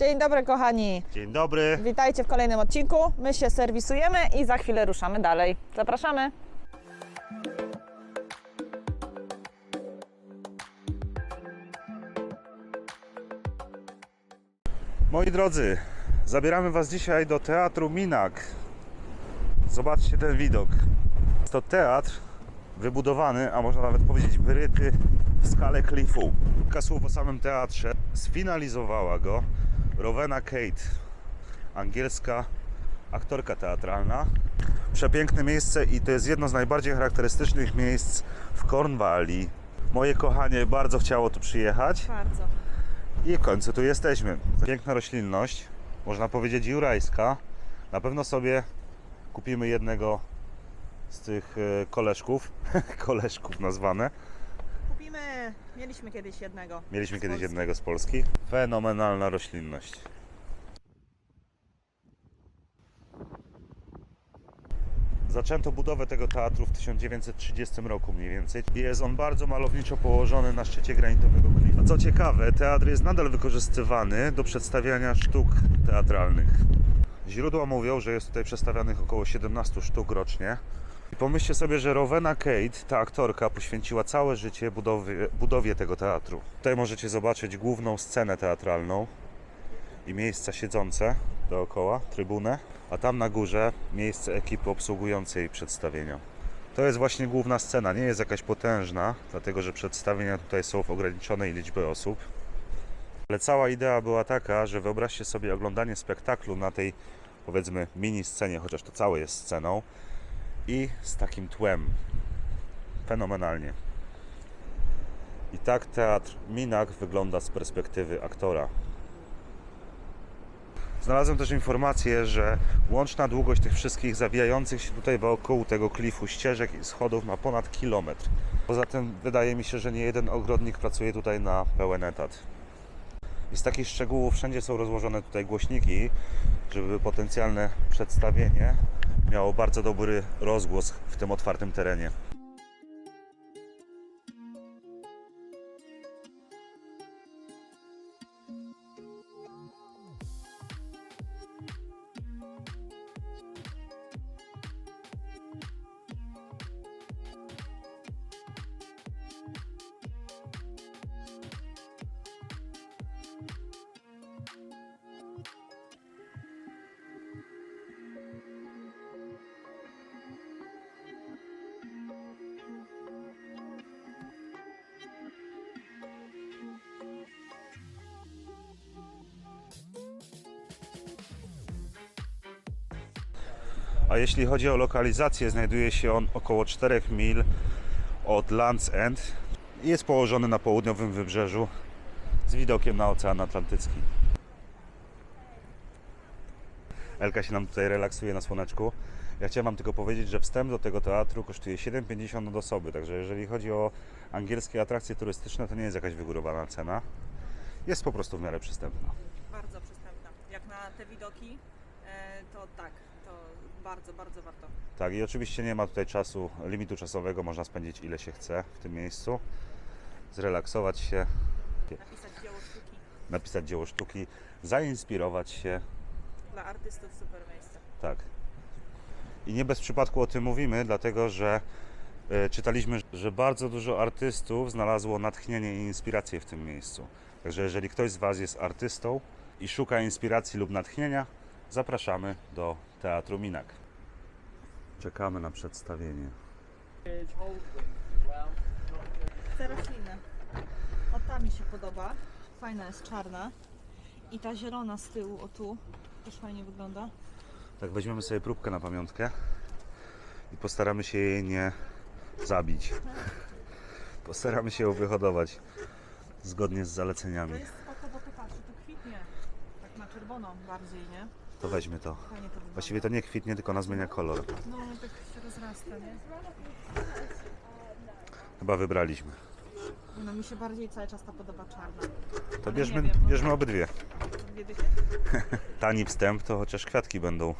Dzień dobry kochani. Dzień dobry. Witajcie w kolejnym odcinku. My się serwisujemy i za chwilę ruszamy dalej. Zapraszamy. Moi drodzy, zabieramy Was dzisiaj do Teatru Minak. Zobaczcie ten widok. To teatr wybudowany, a można nawet powiedzieć wyryty w skale klifu. Kilka słów o samym teatrze. Sfinalizowała go Rowena Kate, angielska aktorka teatralna. Przepiękne miejsce i to jest jedno z najbardziej charakterystycznych miejsc w Cornwalli. Moje kochanie bardzo chciało tu przyjechać. Bardzo. I w końcu tu jesteśmy. Piękna roślinność, można powiedzieć jurajska. Na pewno sobie kupimy jednego z tych e, koleżków, koleżków nazwane. Kupimy, mieliśmy kiedyś jednego. Mieliśmy z kiedyś Polski. jednego z Polski. Fenomenalna roślinność. Zaczęto budowę tego teatru w 1930 roku mniej więcej. Jest on bardzo malowniczo położony na szczycie granitowego klifu. Co ciekawe, teatr jest nadal wykorzystywany do przedstawiania sztuk teatralnych. Źródła mówią, że jest tutaj przedstawianych około 17 sztuk rocznie. I pomyślcie sobie, że Rowena Kate, ta aktorka, poświęciła całe życie budowie, budowie tego teatru. Tutaj możecie zobaczyć główną scenę teatralną i miejsca siedzące dookoła, trybunę, a tam na górze miejsce ekipy obsługującej przedstawienia. To jest właśnie główna scena, nie jest jakaś potężna, dlatego że przedstawienia tutaj są w ograniczonej liczbie osób. Ale cała idea była taka, że wyobraźcie sobie oglądanie spektaklu na tej powiedzmy mini scenie, chociaż to całe jest sceną i z takim tłem. Fenomenalnie. I tak teatr Minak wygląda z perspektywy aktora. Znalazłem też informację, że łączna długość tych wszystkich zawijających się tutaj wokół tego klifu ścieżek i schodów ma ponad kilometr. Poza tym wydaje mi się, że nie jeden ogrodnik pracuje tutaj na pełen etat. I z takich szczegółów wszędzie są rozłożone tutaj głośniki, żeby potencjalne przedstawienie miało bardzo dobry rozgłos w tym otwartym terenie. A jeśli chodzi o lokalizację, znajduje się on około 4 mil od Land's End i jest położony na południowym wybrzeżu z widokiem na Ocean Atlantycki. Elka się nam tutaj relaksuje na słoneczku. Ja chciałem Wam tylko powiedzieć, że wstęp do tego teatru kosztuje 7,50 od osoby, także jeżeli chodzi o angielskie atrakcje turystyczne, to nie jest jakaś wygórowana cena. Jest po prostu w miarę przystępna. Bardzo przystępna. Jak na te widoki, e, to tak, bardzo, bardzo warto. Tak, i oczywiście nie ma tutaj czasu, limitu czasowego, można spędzić ile się chce w tym miejscu, zrelaksować się, Napisać dzieło sztuki napisać dzieło sztuki, zainspirować się, dla artystów, super miejsce. tak. I nie bez przypadku o tym mówimy, dlatego że e, czytaliśmy, że bardzo dużo artystów znalazło natchnienie i inspirację w tym miejscu. Także jeżeli ktoś z Was jest artystą i szuka inspiracji lub natchnienia, zapraszamy do Teatru Minak. Czekamy na przedstawienie. Te rośliny. O ta mi się podoba. Fajna jest czarna. I ta zielona z tyłu, o tu, też fajnie wygląda. Tak, weźmiemy sobie próbkę na pamiątkę i postaramy się jej nie zabić. Postaramy się ją wyhodować zgodnie z To zaleceniami. jest spoko, bo to patrz, to kwitnie. Tak na czerwono bardziej, nie? To weźmy to. Właściwie to nie kwitnie, tylko ona zmienia kolor. No, tak się rozrasta, nie? Chyba wybraliśmy. No mi się bardziej cały czas ta podoba czarna. To bierzmy, wiem, no. bierzmy obydwie. Dwie dychy? Tani wstęp, to chociaż kwiatki będą.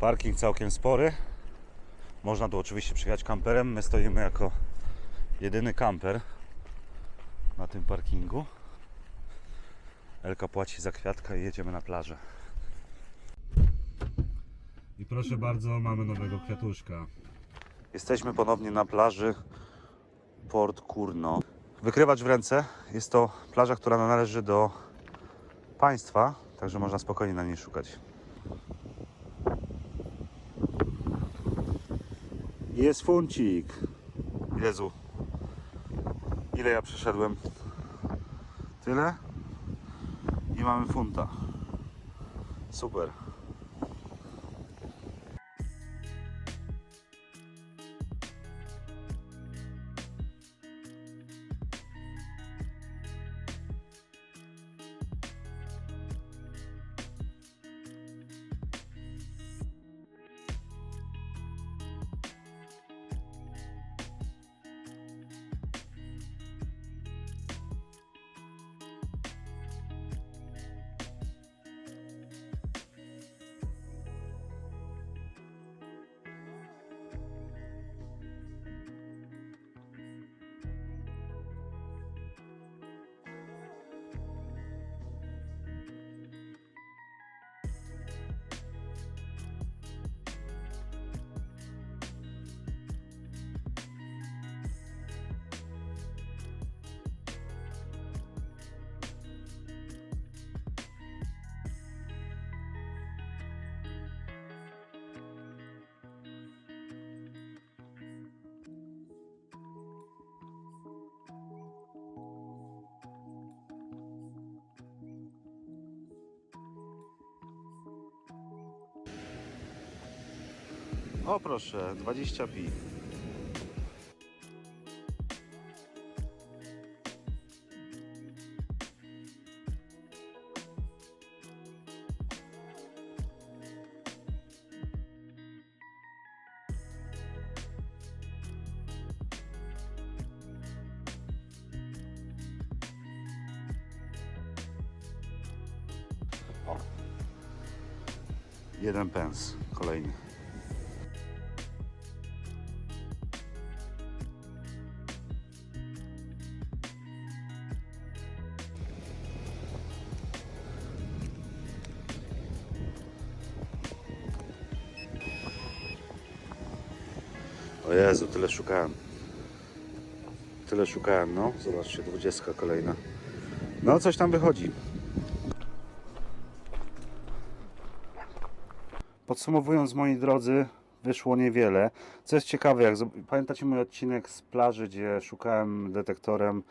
Parking całkiem spory. Można tu oczywiście przyjechać kamperem. My stoimy jako jedyny kamper na tym parkingu. Elka płaci za kwiatka i jedziemy na plażę. I proszę bardzo, mamy nowego kwiatuszka. Jesteśmy ponownie na plaży Port Kurno. Wykrywacz w ręce. Jest to plaża, która należy do państwa, także można spokojnie na niej szukać. Jest funcik. Jezu. Ile ja przeszedłem? Tyle? Mamy funta. Super. O proszę, 20 pi. Jeden pens, kolejny. Jezu, tyle szukałem. Tyle szukałem, no. Zobaczcie, dwudziestka kolejna. No, coś tam wychodzi. Podsumowując, moi drodzy, wyszło niewiele. Co jest ciekawe, jak pamiętacie mój odcinek z plaży, gdzie szukałem detektorem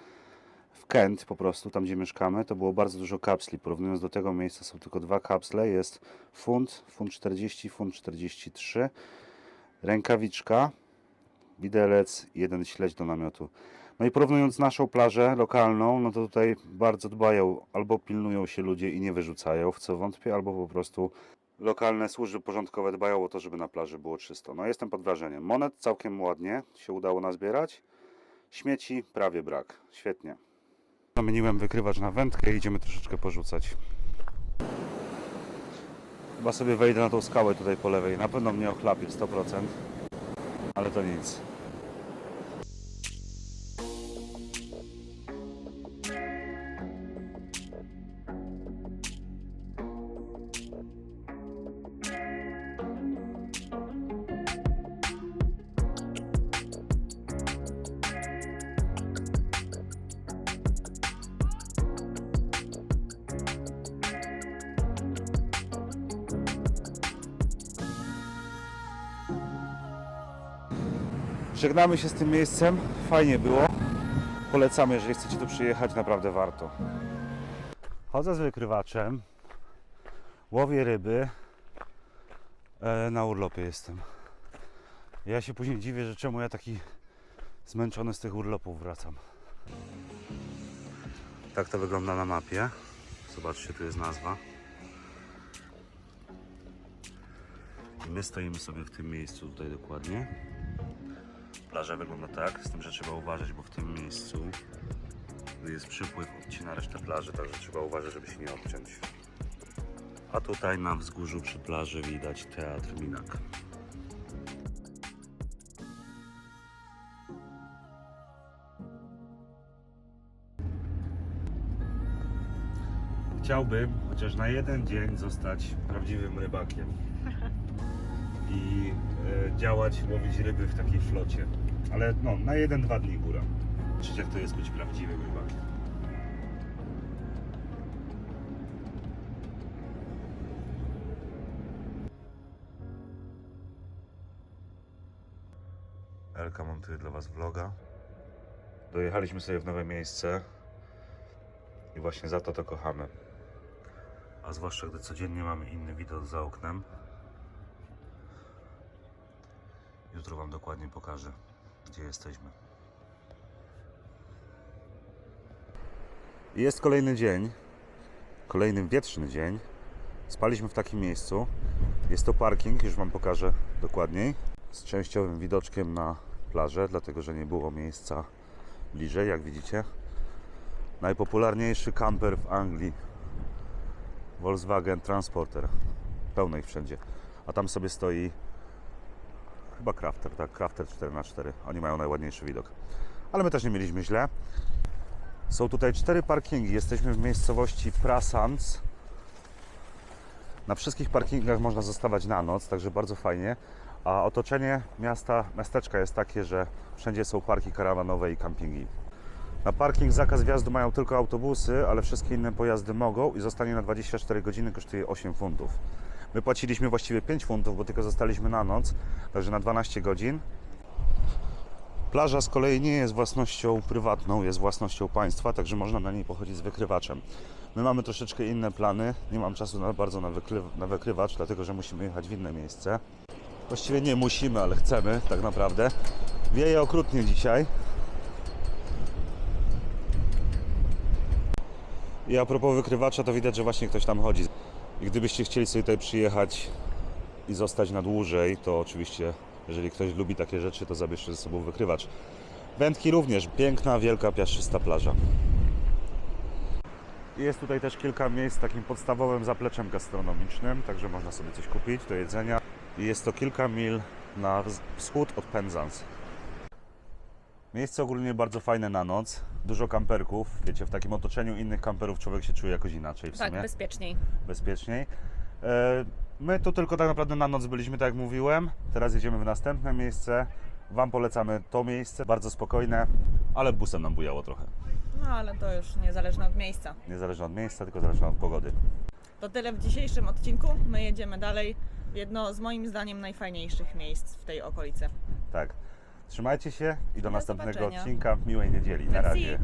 w Kent, po prostu tam, gdzie mieszkamy, to było bardzo dużo kapsli. Porównując do tego miejsca są tylko dwa kapsle. Jest funt, funt 40, funt 43, rękawiczka, widelec jeden śledź do namiotu. No i porównując naszą plażę lokalną, no to tutaj bardzo dbają, albo pilnują się ludzie i nie wyrzucają, w co wątpię, albo po prostu lokalne służby porządkowe dbają o to, żeby na plaży było czysto. No jestem pod wrażeniem. Monet całkiem ładnie się udało nazbierać. Śmieci prawie brak. Świetnie. Zamieniłem wykrywacz na wędkę i idziemy troszeczkę porzucać. Chyba sobie wejdę na tą skałę tutaj po lewej. Na pewno mnie ochlapi 100%. Ale Żegnamy się z tym miejscem. Fajnie było. Polecamy, jeżeli chcecie tu przyjechać, naprawdę warto. Chodzę z wykrywaczem, łowię ryby. E, na urlopie jestem. Ja się później dziwię, że czemu ja taki zmęczony z tych urlopów wracam. Tak to wygląda na mapie. Zobaczcie, tu jest nazwa. I my stoimy sobie w tym miejscu tutaj dokładnie. Plaża wygląda tak, z tym, że trzeba uważać, bo w tym miejscu jest przypływ, odcina resztę plaży, także trzeba uważać, żeby się nie obciąć. A tutaj na wzgórzu przy plaży widać teatr Minak. Chciałbym chociaż na jeden dzień zostać prawdziwym rybakiem i działać, łowić ryby w takiej flocie. Ale no, na jeden, dwa dni góra. Czy jak to jest być prawdziwym rybakiem? Elka montuje dla Was vloga. Dojechaliśmy sobie w nowe miejsce i właśnie za to to kochamy. A zwłaszcza gdy codziennie mamy inny widok za oknem. Jutro Wam dokładnie pokażę, gdzie jesteśmy. Jest kolejny dzień, kolejny wietrzny dzień. Spaliśmy w takim miejscu. Jest to parking, już Wam pokażę dokładniej, z częściowym widoczkiem na plażę, dlatego że nie było miejsca bliżej, jak widzicie. Najpopularniejszy kamper w Anglii Volkswagen Transporter. Pełno ich wszędzie. A tam sobie stoi chyba Crafter, tak? Crafter 4x4. Oni mają najładniejszy widok. Ale my też nie mieliśmy źle. Są tutaj cztery parkingi. Jesteśmy w miejscowości Prasans. Na wszystkich parkingach można zostawać na noc, także bardzo fajnie. A otoczenie miasta, miasteczka jest takie, że wszędzie są parki karawanowe i kampingi. Na parking zakaz wjazdu mają tylko autobusy, ale wszystkie inne pojazdy mogą i zostanie na 24 godziny kosztuje 8 funtów. My płaciliśmy właściwie 5 funtów, bo tylko zostaliśmy na noc, także na 12 godzin. Plaża z kolei nie jest własnością prywatną, jest własnością państwa, także można na niej pochodzić z wykrywaczem. My mamy troszeczkę inne plany, nie mam czasu na, bardzo na, wykry- na wykrywacz, dlatego że musimy jechać w inne miejsce. Właściwie nie musimy, ale chcemy tak naprawdę. Wieje okrutnie dzisiaj. I a propos wykrywacza, to widać, że właśnie ktoś tam chodzi. I gdybyście chcieli sobie tutaj przyjechać i zostać na dłużej, to oczywiście, jeżeli ktoś lubi takie rzeczy, to zabierzcie ze sobą wykrywacz. Wędki również. Piękna, wielka, piaszczysta plaża. Jest tutaj też kilka miejsc z takim podstawowym zapleczem gastronomicznym, także można sobie coś kupić do jedzenia. Jest to kilka mil na wschód od Penzance. Miejsce ogólnie bardzo fajne na noc. Dużo kamperków. Wiecie, w takim otoczeniu innych kamperów człowiek się czuje jakoś inaczej w Tak, sumie. bezpieczniej. bezpieczniej. E, My tu tylko tak naprawdę na noc byliśmy, tak jak mówiłem. Teraz jedziemy w następne miejsce. Wam polecamy to miejsce, bardzo spokojne, ale busem nam bujało trochę. No ale to już niezależne od miejsca. Niezależnie od miejsca, tylko zależne od pogody. To tyle w dzisiejszym odcinku. My jedziemy dalej. w Jedno z moim zdaniem najfajniejszych miejsc w tej okolicy. Tak. Trzymajcie się i do Do następnego zobaczenia. odcinka. Miłej niedzieli. Na razie.